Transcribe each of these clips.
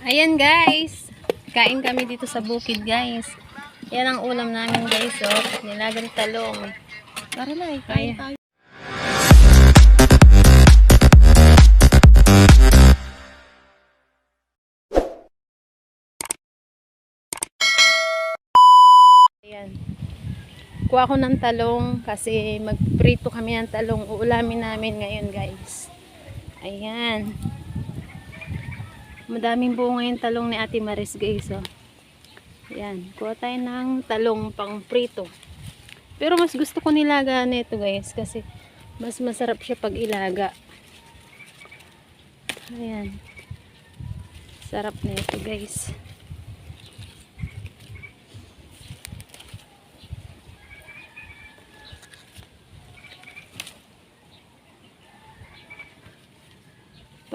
Ayan guys. Kain kami dito sa bukid guys. Yan ang ulam namin guys. Oh. Nilagang talong. Tara na, eh, kain tayo. Ayan. Kuha ko ng talong kasi magprito kami ng talong. Uulamin namin ngayon guys. Ayan. Madaming bunga yung talong ni Ate Maris guys. Oh. Ayan. Kuha tayo ng talong pang prito. Pero mas gusto ko nilaga nito guys kasi mas masarap siya pag ilaga. Ayan. Sarap nito guys.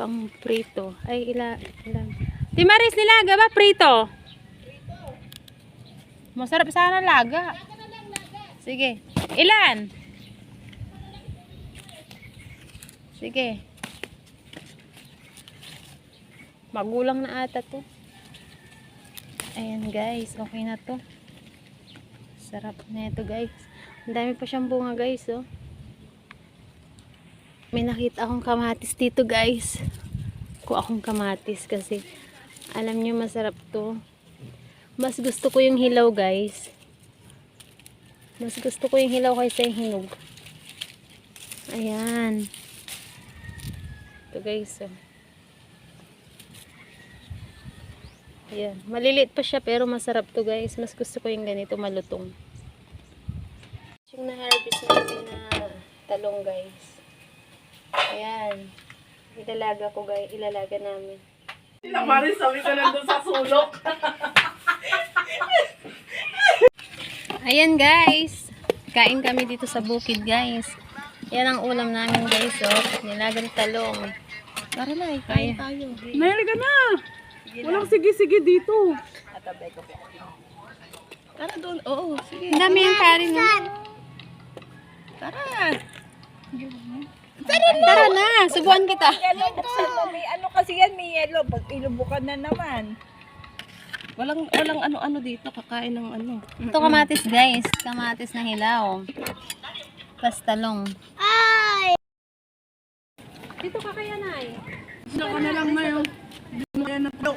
Pang prito. Ay, ila, ilang. Timaris nilaga ba prito? Masarap sana laga. Sige. Ilan? Sige. Magulang na ata to. Ayan guys, okay na to. Sarap na ito guys. Ang dami pa siyang bunga guys, oh. May nakita akong kamatis dito guys. Kuha akong kamatis kasi alam niyo masarap to. Mas gusto ko yung hilaw guys. Mas gusto ko yung hilaw kaysa yung hinog. Ayan. Ito guys. Oh. Ayan. Maliliit pa siya pero masarap to guys. Mas gusto ko yung ganito malutong. Yung na-harvest natin na talong guys. Ayan. Ilalaga ko guys. Ilalaga namin. Sila Maris, sabi ka nandun sa sulok. Ayan guys. Kain kami dito sa bukid guys. Yan ang ulam namin guys. Oh. Nilagang talong. Tara na, eh, kain tayo. Nahili ka na. Walang sige-sige dito. Tara doon, oo, sige. Ang dami yung kanin mo. Tara. Subuan kita. Yellow, buksan mo. May ano kasi yan, may yellow. Pag ilubukan na naman. Walang, walang ano-ano dito, kakain ng ano. Ito kamatis guys. Kamatis na hilaw. Plus talong. Dito ka kaya na eh. Diyan ka na lang ngayon. Mo yan na Di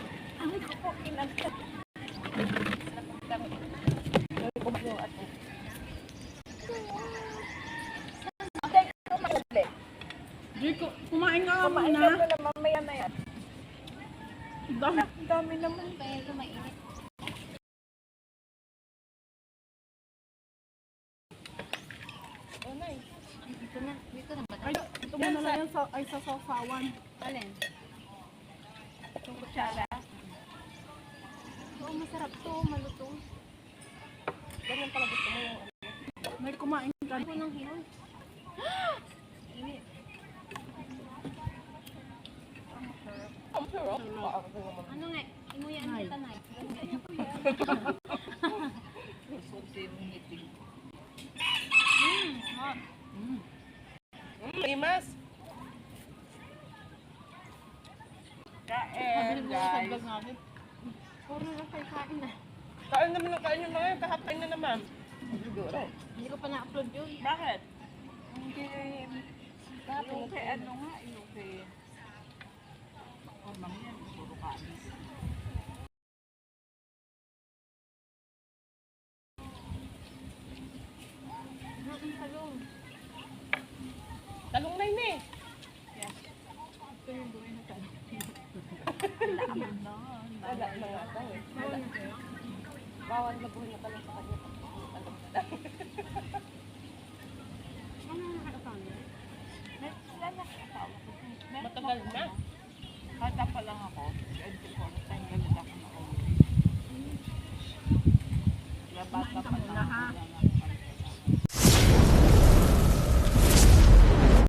ko, kumain ka nga Kumain muna. ka na mamaya na yan. Dami. Dami naman. Dito na. Dito na ba? Ay, ito mo na lang yan sa, ay sa sausawan. Alin? Itong kutsara. Oo, masarap to. Malutong. Ganyan pala gusto mo yung May kumain ka. Ako ng hinog. Ano nga? Imuyan kita na. Imas. Kain, guys. Puro na kayo kain na. Kain naman ang kain yung mga yun, kakapain na naman. Siguro. Hindi ko pa na-upload yun. Bakit? Hindi, yung kay ano nga, yung Wala na nga ako eh. Bawal na buhay na pala sa kanya. Matagal na. Hata pa lang ako. 24.